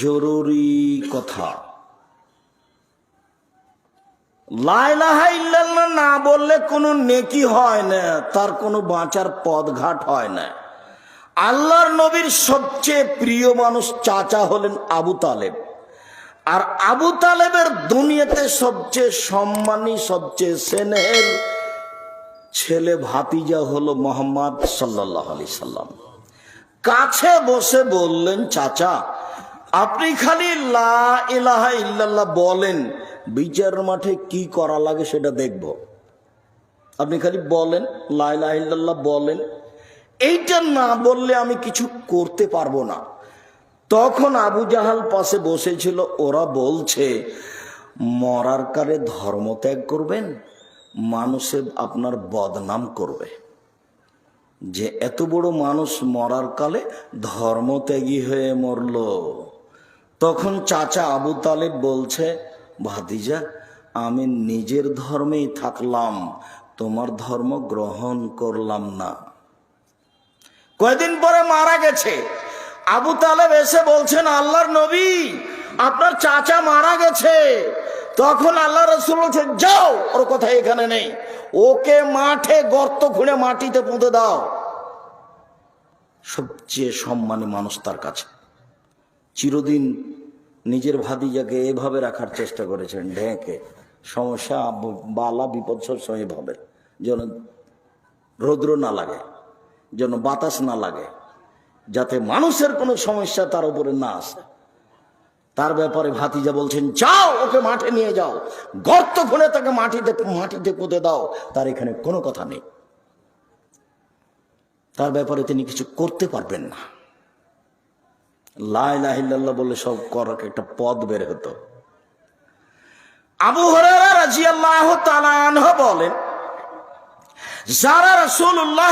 জরুরি কথা। লাইলাহা না বললে কোনো নেকি হয় না, তার কোনো বাঁচার পথঘাট হয় না। আল্লাহর নবীর সবচেয়ে প্রিয় মানুষ চাচা হলেন আবু তালেব। আর আবু তালেবের দুনিয়াতে সবচেয়ে সম্মানী, সবচেয়ে স্নেহের ছেলে ভাতিজা হলো মোহাম্মদ সাল্লাহ আলি সাল্লাম। কাছে বসে বললেন, চাচা আপনি খালি লা ইলাহা ইল্লাল্লাহ বলেন, বিচার মাঠে কি করা লাগে সেটা দেখব। আপনি খালি বলেন, লা ইলাহা ইল্লাল্লাহ বলেন, এইটা না বললে আমি কিছু করতে পারব না। তখন আবু জাহাল পাশে বসেছিল, ওরা বলছে, মরার কারে ধর্ম ত্যাগ করবেন, মানুষে আপনার বদনাম করবে। যে এত বড় মানুষ মরার কালে ধর্মত্যাগী হয়ে মরল। তখন চাচা আবু তালেব বলছে, ভাতিজা, আমি নিজের ধর্মেই থাকলাম, তোমার ধর্ম গ্রহণ করলাম না। কয়দিন পরে মারা গেছে। আবু তালেব এসে বলছেন, আল্লাহর নবী, আপনার চাচা মারা গেছে। তখন আল্লাহ রসুল বলছেন, যাও, ওর কথা এখানে নেই। ওকে মাঠে গর্ত খুঁড়ে মাটিতে পুঁতে দাও। সবচেয়ে সম্মানী মানুষ তার কাছে। চিরদিন নিজের ভাতিজাকে এভাবে রাখার চেষ্টা করেছেন ঢেকে। সমস্যা বালা, বিপদ সবসময় এভাবে যেন রৌদ্র না লাগে, যেন বাতাস না লাগে, যাতে মানুষের কোনো সমস্যা তার উপরে না আসে। তার ব্যাপারে ভাতিজা বলছেন, যাও, ওকে মাঠে নিয়ে যাও। গর্ত খুলে তাকে মাটিতে মাটিতে পুঁতে দাও। তার এখানে কোনো কথা নেই। তার ব্যাপারে তিনি কিছু করতে পারবেন না। লাইলাহিল্লাহ বলে সব করার একটা পদ বের হতো। আবু হরারা রাজিয়াল্লাহ তালানহ বলেন, যারা রসুল্লাহ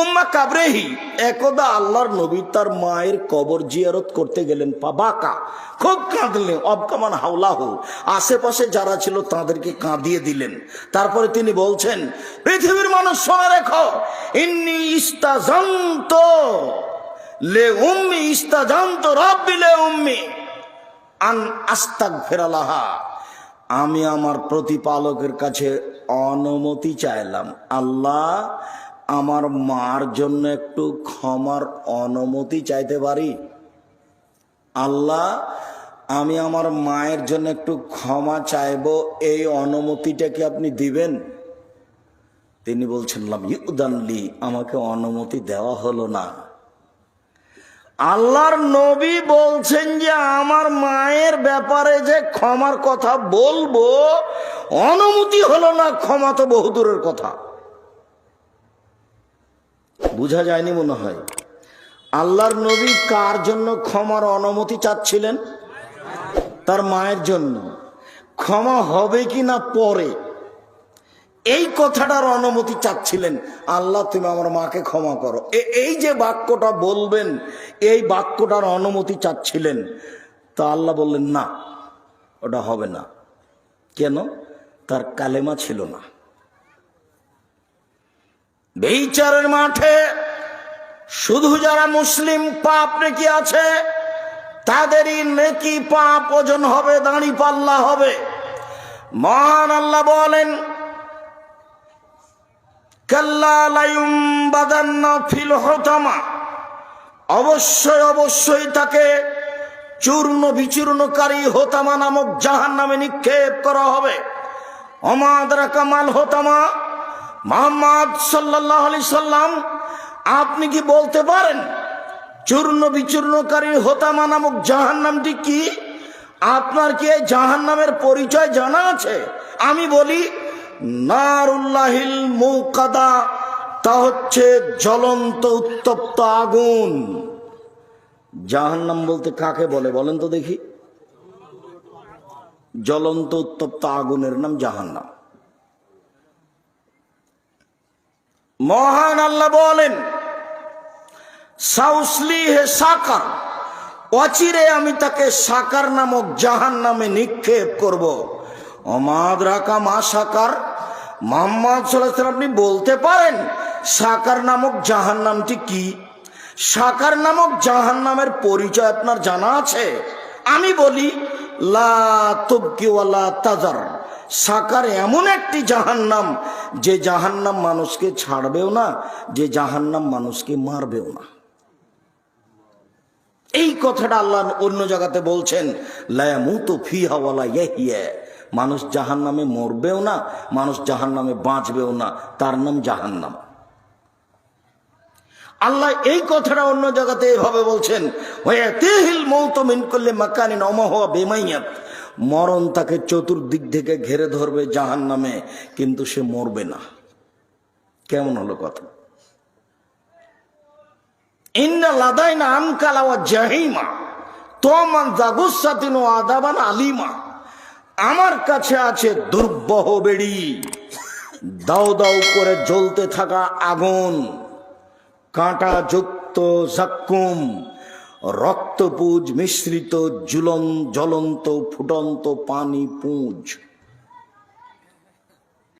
উম্মা কাবরেহি একদা আল্লাহর নবী তার মায়ের কবর জিয়ারত করতে গেলেন বাকা খুব কাঁদলেন, অবকামান হাওলাহু, আশেপাশে যারা ছিল তাদেরকে কাঁদিয়ে দিলেন। তারপরে তিনি বলছেন, পৃথিবীর মানুষ শুনে রেখো, ইন্নি ইস্তাজান্ত। লে উম্মি ইস্তাজান্ত রব্বি লে উম্মি আন আস্তাক ফেরালাহা আমি আমার প্রতিপালকের কাছে অনুমতি চাইলাম। আল্লাহ, আমার মার জন্য একটু ক্ষমার অনুমতি চাইতে পারি? আল্লাহ, আমি আমার মায়ের জন্য একটু ক্ষমা চাইব, এই অনুমতিটা কি আপনি দিবেন? তিনি বলছেন ইউদানলি আমাকে অনুমতি দেওয়া হলো না। আল্লাহর নবী বলছেন যে আমার মায়ের ব্যাপারে যে ক্ষমার কথা বলব, অনুমতি হলো না, ক্ষমা তো বহুদূরের কথা। বুঝা যায়নি মনে হয়। আল্লাহর নবী কার জন্য ক্ষমার অনুমতি চাচ্ছিলেন? তার মায়ের জন্য। ক্ষমা হবে কি না পরে? এই কথাটার অনুমতি চাচ্ছিলেন, আল্লাহ, তুমি আমার মাকে ক্ষমা করো। এই যে বাক্যটা বলবেন, এই বাক্যটার অনুমতি চাচ্ছিলেন, তা আল্লাহ বললেন, না, ওটা হবে না। কেন? তার কালেমা ছিল না। বেইচারের মাঠে শুধু যারা মুসলিম পাপ নাকি আছে, তাদেরই নেকি পাপ ওজন হবে, দাঁড়ি পাল্লা হবে। মহান আল্লাহ বলেন অবশ্যই অবশ্যই তাকে চূর্ণ বিচূর্ণকারী হোতামা নামক জাহান নামে নিক্ষেপ করা হবে। অমাদরা কামাল হোতামা। মোহাম্মদ সাল্লাহ আলি সাল্লাম, আপনি কি বলতে পারেন, চূর্ণ বিচূর্ণকারী হোতামা নামক জাহান নামটি কি? আপনার কি জাহান নামের পরিচয় জানা আছে? আমি বলি নারুল্লাহিল মৌকাদা, তা হচ্ছে জ্বলন্ত উত্তপ্ত আগুন। জাহান্নাম বলতে কাকে বলে বলেন তো দেখি। জ্বলন্ত উত্তপ্ত আগুনের নাম জাহান্নাম। মহান আল্লাহ বলেন, সাউসলি হে সাকার, অচিরে আমি তাকে সাকার নামক জাহান নামে নিক্ষেপ করব। অমাদ মা সাকার। আপনি বলতে পারেন, সাকার নামক জাহান নামটি কি? সাকার নামক জাহান নামের পরিচয় আপনার জানা আছে? আমি বলি, লা তাজার সাকার এমন একটি জাহান্নাম, যে জাহান্নাম মানুষকে ছাড়বেও না, যে জাহান্নাম মানুষকে মারবেও না। এই কথাটা আল্লাহ অন্য জায়গাতে বলছেন লায়ামুতু ফিহা ওয়ালা ইয়াহিয়া মানুষ জাহান নামে মরবেও না, মানুষ জাহান নামে বাঁচবেও না, তার নাম জাহান্নাম। আল্লাহ এই কথাটা অন্য জায়গাতে এভাবে বলছেন মরণ তাকে চতুর্দিক থেকে ঘেরে ধরবে জাহান নামে কিন্তু সে মরবে না। কেমন হলো কথা? ইন্না লাদাইনা আনকালা ওয়া জাহিমা, তোমান জাগুসাতিন আদাবান আলিমা। আমার কাছে আছে দুর্বহ বেড়ি। দাও দাও করে জ্বলতে থাকা আগুন কাঁটা যুক্ত জাক্কুম, রক্তপুজ মিশ্রিত জুলন জ্বলন্ত ফুটন্ত পানি পুঁজ।